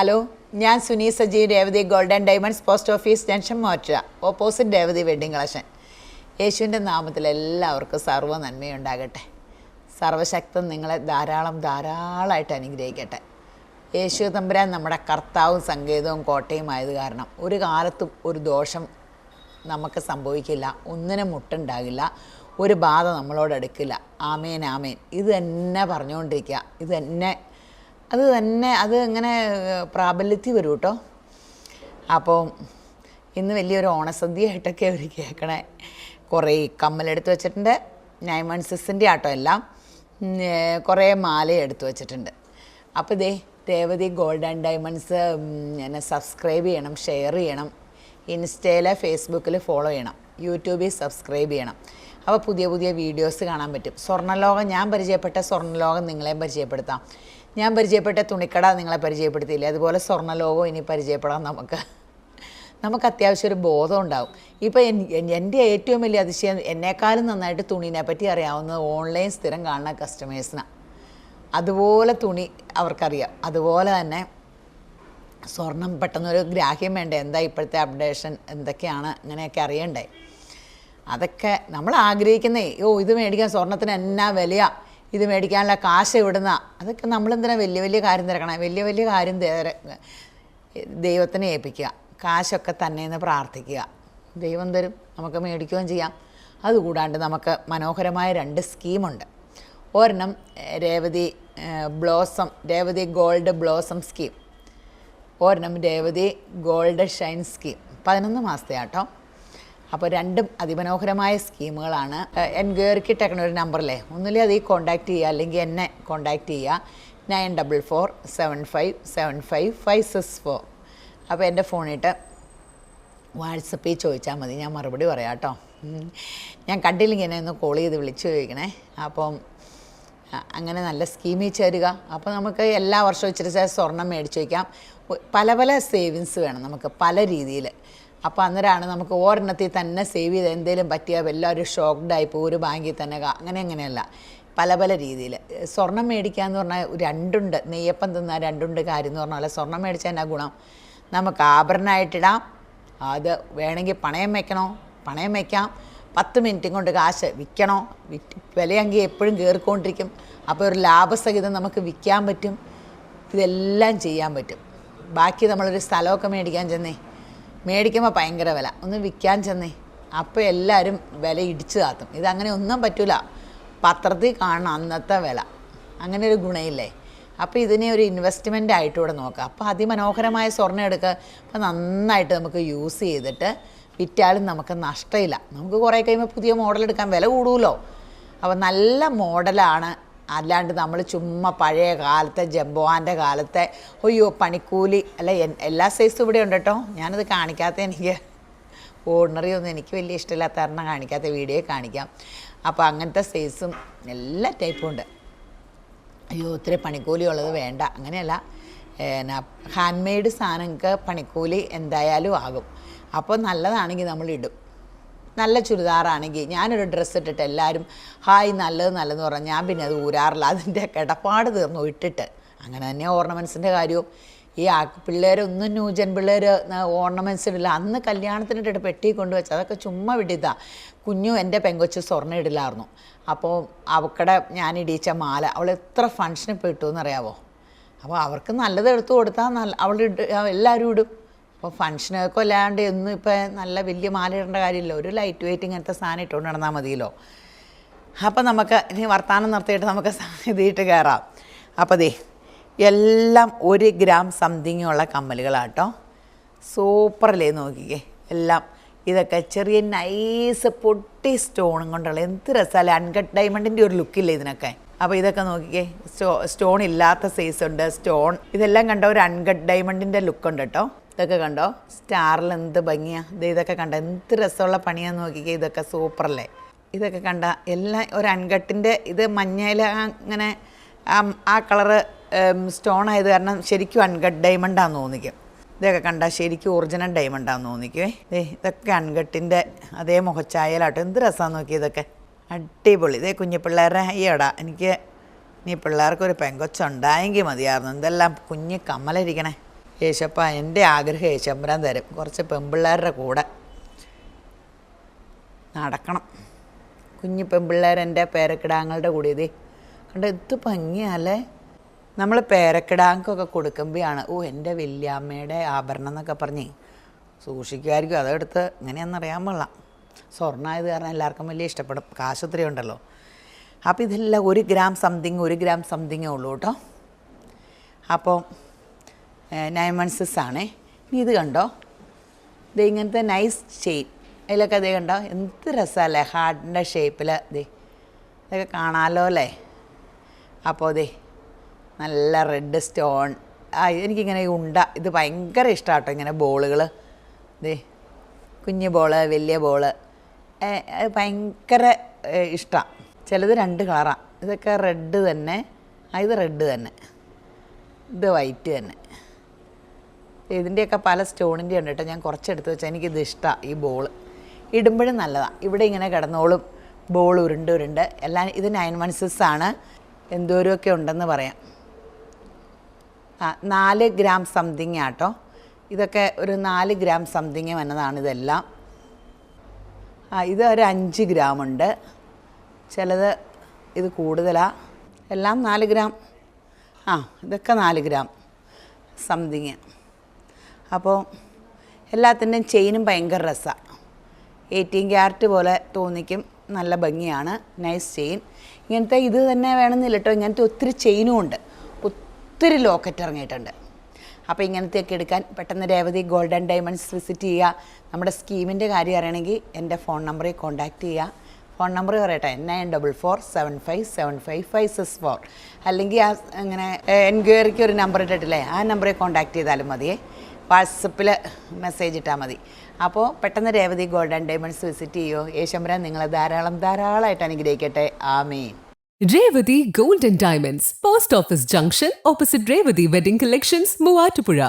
Hello ഞാൻ Suni Saji Revathi golden diamonds post office junction മോറ്റ opposite Revathi wedding collection. യേശുവിന്റെ നാമത്തിൽ എല്ലാവർക്കും സർവ നന്മയുണ്ടാകട്ടെ. സർവശക്തൻ നിങ്ങളെ ധാരാളം ധാരാളമായിട്ട് അനുഗ്രഹിക്കട്ടെ. യേശു തമ്പുരാൻ നമ്മുടെ കർത്താവും സങ്കേതവും കോട്ടയുമായത് കാരണം ഒരു കാലത്തും ഒരു ദോഷം നമുക്ക് സംഭവിക്കില്ല ഒന്നിനും മുട്ടുണ്ടാകില്ല ഒരു ബാധ നമ്മളോട് എടുക്കില്ല. ആമേൻ ആമേൻ. ഇത് തന്നെ പറഞ്ഞുകൊണ്ടിരിക്കുക. ഇത് തന്നെ അത് തന്നെ അത് ഇങ്ങനെ പ്രാബല്യത്തിൽ വരും കേട്ടോ അപ്പോൾ ഇന്ന് വലിയൊരു ഓണസദ്യയായിട്ടൊക്കെ അവർ കേൾക്കണേ. കുറേ കമ്മലെടുത്ത് വെച്ചിട്ടുണ്ട്. നയൻ വൺ സിക്സിന്റെ ആട്ടോ എല്ലാം. കുറേ മാല എടുത്ത് വെച്ചിട്ടുണ്ട്. അപ്പോൾ ഇതേ രേവതി ഗോൾഡ് ആൻഡ് ഡയമണ്ട്സ് എന്നെ സബ്സ്ക്രൈബ് ചെയ്യണം ഷെയർ ചെയ്യണം. ഇൻസ്റ്റയിൽ ഫേസ്ബുക്കിൽ ഫോളോ ചെയ്യണം. യൂട്യൂബിൽ സബ്സ്ക്രൈബ് ചെയ്യണം. അപ്പോൾ പുതിയ പുതിയ വീഡിയോസ് കാണാൻ പറ്റും. സ്വർണലോകം ഞാൻ പരിചയപ്പെട്ട സ്വർണലോകം നിങ്ങളെയും പരിചയപ്പെടുത്താം. ഞാൻ പരിചയപ്പെട്ട തുണിക്കട നിങ്ങളെ പരിചയപ്പെടുത്തിയില്ല? അതുപോലെ സ്വർണലോകം ഇനി പരിചയപ്പെടാം നമുക്ക്. നമുക്ക് അത്യാവശ്യം ഒരു ബോധം ഉണ്ടാകും ഇപ്പോൾ എന്റെ ഏറ്റവും വലിയ അതിശയം എന്നെക്കാളും നന്നായിട്ട് തുണീനെ പറ്റി അറിയാവുന്നത് ഓൺലൈൻ സ്ഥിരം കാണുന്ന കസ്റ്റമേഴ്സിനാണ് അതുപോലെ തുണി അവർക്കറിയാം. അതുപോലെ തന്നെ സ്വർണം പെട്ടെന്നൊരു ഗ്രാഹ്യം വേണ്ടേ? എന്താ ഇപ്പോഴത്തെ അപ്ഡേഷൻ? എന്തൊക്കെയാണ്? അങ്ങനെയൊക്കെ അറിയണ്ടേ? അതൊക്കെ നമ്മൾ ആഗ്രഹിക്കുന്നേ ഓ ഇത് മേടിക്കാൻ സ്വർണത്തിന് എന്നാ വിലയാ? ഇത് മേടിക്കാനുള്ള കാശ് ഇവിടുന്ന അതൊക്കെ നമ്മളെന്തിനാ വലിയ വലിയ കാര്യം തിരക്കണം? വലിയ വലിയ കാര്യം ദൈവത്തിനെ ഏൽപ്പിക്കുക. കാശൊക്കെ തന്നെയെന്ന് പ്രാർത്ഥിക്കുക. ദൈവം തരും നമുക്ക് മേടിക്കുകയും ചെയ്യാം. അതുകൂടാണ്ട് നമുക്ക് മനോഹരമായ രണ്ട് സ്കീമുണ്ട്. ഒരെണ്ണം Revathi blossom Revathi gold blossom scheme. ഒരെണ്ണം രേവതി ഗോൾഡ് ഷൈൻ സ്കീം. പതിനൊന്ന് മാസത്തെ ആട്ടോ അപ്പോൾ രണ്ടും അതിമനോഹരമായ സ്കീമുകളാണ്. എൻക്വയറിക്ക് കിട്ടേക്കണ ഒരു നമ്പറിലെ. ഒന്നുമില്ല അത് ഈ കോൺടാക്റ്റ് ചെയ്യുക അല്ലെങ്കിൽ എന്നെ കോൺടാക്റ്റ് ചെയ്യുക. Nine double four seven five seven five five six four. അപ്പോൾ എന്റെ ഫോണിട്ട് വാട്സപ്പിൽ ചോദിച്ചാൽ മതി. ഞാൻ മറുപടി പറയാം കേട്ടോ. ഞാൻ കണ്ടില്ലെങ്കിൽ എന്നെ ഒന്ന് കോൾ ചെയ്ത് വിളിച്ചു ചോദിക്കണേ. അപ്പം അങ്ങനെ നല്ല സ്കീമിൽ ചേരുക. അപ്പോൾ നമുക്ക് എല്ലാ വർഷവും ഇച്ചിരി സ്വർണം മേടിച്ച് വയ്ക്കാം. പല പല സേവിങ്സ് വേണം നമുക്ക് പല രീതിയിൽ. അപ്പോൾ അന്നേരമാണ് നമുക്ക് ഒരെണ്ണത്തിൽ തന്നെ സേവ് ചെയ്ത് എന്തെങ്കിലും പറ്റിയാൽ എല്ലാവരും ഷോക്ക്ഡായി പോകും ഒരു ബാങ്കിൽ തന്നെ അങ്ങനെ അങ്ങനെയല്ല പല പല രീതിയിൽ സ്വർണം മേടിക്കുക എന്ന് പറഞ്ഞാൽ രണ്ടുണ്ട്. നെയ്യപ്പം തിന്നാൽ രണ്ടുണ്ട് കാര്യം എന്ന് പറഞ്ഞാൽ സ്വർണം മേടിച്ചാൽ എന്നാ ഗുണം? നമുക്ക് ആഭരണമായിട്ടിടാം അത് വേണമെങ്കിൽ പണയം വയ്ക്കണോ പണയം വയ്ക്കാം പത്ത് മിനിറ്റും കൊണ്ട് കാശ് വിൽക്കണോ വിറ്റ് വിലയെങ്കിൽ എപ്പോഴും കയറിക്കൊണ്ടിരിക്കും. അപ്പോൾ ഒരു ലാഭസഹിതം നമുക്ക് വിൽക്കാൻ പറ്റും. ഇതെല്ലാം ചെയ്യാൻ പറ്റും. ബാക്കി നമ്മളൊരു സ്ഥലമൊക്കെ മേടിക്കാൻ ചെന്നേ. മേടിക്കുമ്പോൾ ഭയങ്കര വില. ഒന്ന് വിൽക്കാൻ ചെന്നേ. അപ്പോൾ എല്ലാവരും വില ഇടിച്ചു താത്തും. ഇതങ്ങനെ ഒന്നും പറ്റൂല. പത്രത്തിൽ കാണണം അന്നത്തെ വില. അങ്ങനെ ഒരു ഗുണയില്ലേ? അപ്പോൾ ഇതിനെ ഒരു ഇൻവെസ്റ്റ്മെന്റ് ആയിട്ട് ഇവിടെ നോക്കുക അപ്പോൾ അതിമനോഹരമായ സ്വർണം എടുക്കുക അപ്പോൾ നന്നായിട്ട് നമുക്ക് യൂസ് ചെയ്തിട്ട് വിറ്റാലും നമുക്ക് നഷ്ടമില്ല നമുക്ക് കുറേ കഴിയുമ്പോൾ പുതിയ മോഡൽ എടുക്കാൻ വില കൂടുമല്ലോ അപ്പോൾ നല്ല മോഡലാണ് അല്ലാണ്ട് നമ്മൾ ചുമ്മാ പഴയ കാലത്തെ ജംബോവാന്റെ കാലത്തെ അയ്യോ പണിക്കൂലി. അല്ല എല്ലാ സൈസും ഇവിടെ ഉണ്ട് കേട്ടോ ഞാനത് കാണിക്കാത്ത എനിക്ക് ഓർഡിനറി ഒന്നും എനിക്ക് വലിയ ഇഷ്ടമില്ലാത്ത കാരണം കാണിക്കാത്ത വീഡിയോ കാണിക്കാം. അപ്പോൾ അങ്ങനത്തെ സൈസും എല്ലാ ടൈപ്പും ഉണ്ട്. അയ്യോ ഒത്തിരി പണിക്കൂലി ഉള്ളത് വേണ്ട. അങ്ങനെയല്ല. എന്നാ ഹാൻഡ് മെയ്ഡ് സാധനങ്ങൾക്ക് പണിക്കൂലി എന്തായാലും ആകും. അപ്പോൾ നല്ലതാണെങ്കിൽ നമ്മൾ ഇടും. നല്ല ചുരിദാറാണെങ്കിൽ ഞാനൊരു ഡ്രസ്സ് ഇട്ടിട്ട് എല്ലാവരും ഹായ് നല്ലത് നല്ലതെന്ന് പറഞ്ഞാൽ ഞാൻ പിന്നെ അത് ഊരാറില്ല. അതിന്റെ കിടപ്പാട് തീർന്നു ഇട്ടിട്ട്. അങ്ങനെ തന്നെ ഓർണമെന്റ്സിന്റെ കാര്യവും. ഈ ആ പിള്ളേരൊന്നും ന്യൂജൻ പിള്ളേർ ഓർണമെന്റ്സ് ഇടില്ല അന്ന് കല്യാണത്തിനിട്ടിട്ട് പെട്ടി കൊണ്ടുവച്ച് അതൊക്കെ ചുമ്മാ വിടിയതാ കുഞ്ഞു എന്റെ പെങ്കൊച്ച് സ്വർണം ഇടില്ലായിരുന്നു. അപ്പോൾ അവക്കടെ ഞാൻ ഇടിയിച്ച മാല അവൾ എത്ര ഫങ്ഷനിൽ ഇപ്പോൾ ഇട്ടു എന്നറിയാവോ അപ്പോൾ അവർക്ക് നല്ലത് എടുത്തു കൊടുത്താൽ നല്ല അവൾ എല്ലാവരും ഇടും. അപ്പോൾ ഫങ്ഷനൊക്കെ അല്ലാണ്ട് ഒന്നും ഇപ്പം നല്ല വലിയ മാല ഇടേണ്ട കാര്യമില്ല. ഒരു ലൈറ്റ് വെയിറ്റ് ഇങ്ങനത്തെ സാധനം ഇട്ടുകൊണ്ട് നടന്നാൽ മതിയല്ലോ. അപ്പം നമുക്ക് ഇനി വർത്തമാനം നിർത്തിയിട്ട് നമുക്ക് ഇതിട്ട് കയറാം അപ്പോൾ ദേ എല്ലാം ഒരു ഗ്രാം സംതിങ് ഉള്ള കമ്മലുകളാട്ടോ. സൂപ്പറല്ലേ നോക്കിക്കേ. എല്ലാം ഇതൊക്കെ ചെറിയ നൈസ് പൊട്ടി സ്റ്റോണും കൊണ്ടുള്ള എന്ത് രസമല്ലേ അൺകട്ട് ഡയമണ്ടിന്റെ ഒരു ലുക്കില്ലേ ഇതിനൊക്കെ. അപ്പോൾ ഇതൊക്കെ നോക്കിക്കേ. സ്റ്റോ സ്റ്റോൺ ഇല്ലാത്ത സൈസ് ഉണ്ട്. സ്റ്റോൺ ഇതെല്ലാം കണ്ട ഒരു അൺകട്ട് ഡയമണ്ടിന്റെ ലുക്ക് ഉണ്ട് കേട്ടോ. ഇതൊക്കെ കണ്ടോ? സ്റ്റാറിൽ എന്ത് ഭംഗിയാ. ഇത് ഇതൊക്കെ കണ്ടോ? എന്ത് രസമുള്ള പണിയാന്ന് നോക്കിക്കേ ഇതൊക്കെ സൂപ്പറല്ലേ. ഇതൊക്കെ കണ്ട എല്ലാം ഒരു അൺകട്ടിന്റെ ഇത് മഞ്ഞയിൽ അങ്ങനെ ആ- കളറ് സ്റ്റോൺ ആയത് കാരണം ശരിക്കും അൺകട്ട് ഡയമണ്ടാന്ന് തോന്നിക്കും. ഇതൊക്കെ കണ്ടാൽ ശരിക്കും ഒറിജിനൽ ഡയമണ്ടാന്ന് തോന്നിക്കുവേ ദേ ഇതൊക്കെ അൺകട്ടിന്റെ അതേ മുഖച്ചായലാട്ടോ. എന്ത് രസമാണ് നോക്കി ഇതൊക്കെ. അടിപൊളി. ഇതേ കുഞ്ഞു പിള്ളേരുടെ അയ്യോടാ എനിക്ക് ഇനി പിള്ളേർക്കൊരു പെങ്കൊച്ചുണ്ടായെങ്കിൽ മതിയായിരുന്നു. എന്തെല്ലാം കുഞ്ഞ് കമ്മലിരിക്കണേ. യേശപ്പ എന്റെ ആഗ്രഹം യേശമ്പരാൻ തരും. കുറച്ച് പെമ്പിള്ളേരുടെ കൂടെ നടക്കണം. കുഞ്ഞു പെമ്പിള്ളേരെന്റെ പേരക്കിടാങ്ങളുടെ കൂടെ ഇതേ. കണ്ട എത്തു ഭംഗിയല്ലേ? നമ്മൾ പേരക്കിടാങ്ങൾക്കൊക്കെ കൊടുക്കുമ്പോഴാണ് ഓ എന്റെ വല്യമ്മയുടെ ആഭരണം എന്നൊക്കെ പറഞ്ഞ് സൂക്ഷിക്കുമായിരിക്കും. അതെടുത്ത് എങ്ങനെയാണെന്നറിയാൻ പാടില്ല. സ്വർണമായത് കാരണം എല്ലാവർക്കും വലിയ ഇഷ്ടപ്പെടും. കാശ് ഒത്തിരി ഉണ്ടല്ലോ. അപ്പോൾ ഇതെല്ലാം ഒരു ഗ്രാം സംതിങ് ഒരു ഗ്രാം സംതിങ്ങേ ഉള്ളൂ കേട്ടോ. അപ്പോൾ നയൻ വൺ സിക്സ് ആണേ. ഇനി ഇത് കണ്ടോ? ഇത് ഇങ്ങനത്തെ നൈസ് ചെയിൻ അതിലൊക്കെ അതേ കണ്ടോ? എന്ത് രസമല്ലേ? ഹാർട്ടിന്റെ ഷേപ്പിൽ ദേ ഇതൊക്കെ കാണാമല്ലോ അല്ലേ? അപ്പോൾ ദേ നല്ല റെഡ് സ്റ്റോൺ ആ എനിക്കിങ്ങനെ ഉണ്ട ഇത് ഭയങ്കര ഇഷ്ടമാട്ടോ ഇങ്ങനെ ബോളുകൾ ദേ കുഞ്ഞു ബോൾ വലിയ ബോൾ. ഭയങ്കര ഇഷ്ടമാണ് ചിലത് രണ്ട് കളറാണ് ഇതൊക്കെ റെഡ് തന്നെ. ഇത് റെഡ് തന്നെ. ഇത് വൈറ്റ് തന്നെ. ഇതിന്റെയൊക്കെ പല സ്റ്റോണിന്റെ ഉണ്ട് കേട്ടോ. ഞാൻ കുറച്ചെടുത്ത് വെച്ചാൽ എനിക്കിത് ഇഷ്ടമാണ് ഈ ബോൾ ഇടുമ്പോഴും നല്ലതാണ് ഇവിടെ ഇങ്ങനെ കിടന്നോളും ബോൾ ഉരുണ്ട് ഉരുണ്ട്. എല്ലാം ഇത് നയൻ വൺ സിക്സ് ആണ്. എന്തോരമൊക്കെ ഉണ്ടെന്ന് പറയാം. ആ നാല് ഗ്രാം സംതിങ് ആട്ടോ ഇതൊക്കെ ഒരു നാല് ഗ്രാം സംതിങ് വന്നതാണ് ഇതെല്ലാം. ആ ഇത് ഒരു അഞ്ച് ഗ്രാം ഉണ്ട്. ചിലത് ഇത് കൂടുതലാണ് എല്ലാം നാല് ഗ്രാം. ആ ഇതൊക്കെ നാല് ഗ്രാം സംതിങ് അപ്പോൾ എല്ലാത്തിന്റെയും ചെയിനും ഭയങ്കര രസമാണ് എയ്റ്റീൻ ക്യാരറ്റ് പോലെ തോന്നിക്കും. നല്ല ഭംഗിയാണ്. Nice chain. ഇങ്ങനത്തെ ഇത് തന്നെ വേണമെന്നില്ല കേട്ടോ. ഇങ്ങനത്തെ ഒത്തിരി ചെയിനും ഉണ്ട്. ഒത്തിരി ലോക്കറ്റ് ഇറങ്ങിയിട്ടുണ്ട്. അപ്പോൾ ഇങ്ങനത്തെയൊക്കെ എടുക്കാൻ പെട്ടെന്ന് രേവതി ഗോൾഡൻ ഡയമണ്ട്സ് വിസിറ്റ് ചെയ്യുക. നമ്മുടെ സ്കീമിന്റെ കാര്യം അറിയണമെങ്കിൽ എന്റെ ഫോൺ നമ്പറിൽ കോൺടാക്റ്റ് ചെയ്യുക. ഫോൺ നമ്പർ പറയട്ടെ. Nine double four seven five seven five five six four. അല്ലെങ്കിൽ ആ അങ്ങനെ എൻക്വയറിക്ക് ഒരു നമ്പർ ഇട്ടിട്ടില്ലേ? ആ നമ്പറിൽ കോൺടാക്റ്റ് ചെയ്താലും മതിയേ. വാട്സപ്പിൽ മെസ്സേജ് ഇട്ടാൽ മതി അപ്പോൾ പെട്ടെന്ന് രേവതി ഗോൾഡൻ ഡയമണ്ട്സ് വിസിറ്റ് ചെയ്യുമോ യേശമ്പരാൻ നിങ്ങളെ ധാരാളം ധാരാളമായിട്ട് അനുഗ്രഹിക്കട്ടെ Revati Gold and Diamonds, Post Office Junction, opposite Revati Wedding Collections, Muatupura.